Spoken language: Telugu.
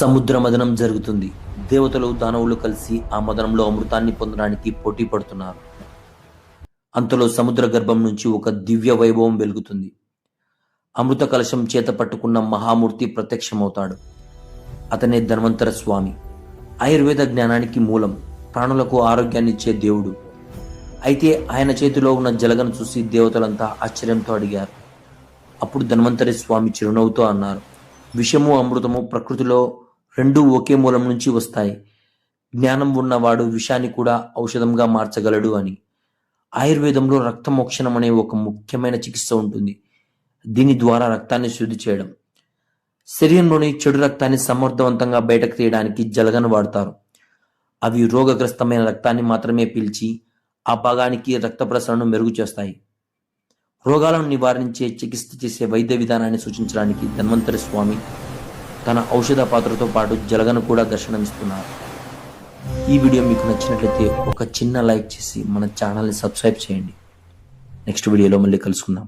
సముద్ర మదనం జరుగుతుంది. దేవతలు దానవులు కలిసి ఆ మదనంలో అమృతాన్ని పొందడానికి పోటీ పడుతున్నారు. అంతలో సముద్ర గర్భం నుంచి ఒక దివ్య వైభవం వెలుగుతుంది. అమృత కలశం చేత పట్టుకున్న మహామూర్తి ప్రత్యక్షమవుతాడు. అతనే ధన్వంతర స్వామి. ఆయుర్వేద జ్ఞానానికి మూలం. ప్రాణులకు ఆరోగ్యాన్ని ఇచ్చే దేవుడు. అయితే ఆయన చేతిలో ఉన్న జలగను చూసి దేవతలంతా ఆశ్చర్యంతో అడిగారు. అప్పుడు ధన్వంతరి స్వామి చిరునవ్వుతో అన్నారు విషము అమృతము ప్రకృతిలో రెండూ ఒకే మూలం నుంచి వస్తాయి. జ్ఞానం ఉన్నవాడు విషాన్ని కూడా ఔషధంగా మార్చగలడు అని. ఆయుర్వేదంలో రక్తమోక్షణం అనే ఒక ముఖ్యమైన చికిత్స ఉంటుంది. దీని ద్వారా రక్తాన్ని శుద్ధి చేయడం. శరీరంలోని చెడు రక్తాన్ని సమర్థవంతంగా బయటకు తీయడానికి జలగను వాడతారు. అవి రోగగ్రస్తమైన రక్తాన్ని మాత్రమే పీల్చి ఆ భాగానికి రక్త ప్రసరణను మెరుగు చేస్తాయి. రోగాలను నివారించే చికిత్స చేసే వైద్య విధానాన్ని సూచించడానికి ధన్వంతరి స్వామి తన ఔషధ పాత్రతో పాటు జలగను కూడా దర్శనమిస్తున్నారు. ఈ వీడియో మీకు నచ్చినట్లయితే ఒక చిన్న లైక్ చేసి మన ఛానల్ని సబ్స్క్రైబ్ చేయండి. నెక్స్ట్ వీడియోలో మళ్ళీ కలుసుకుందాం.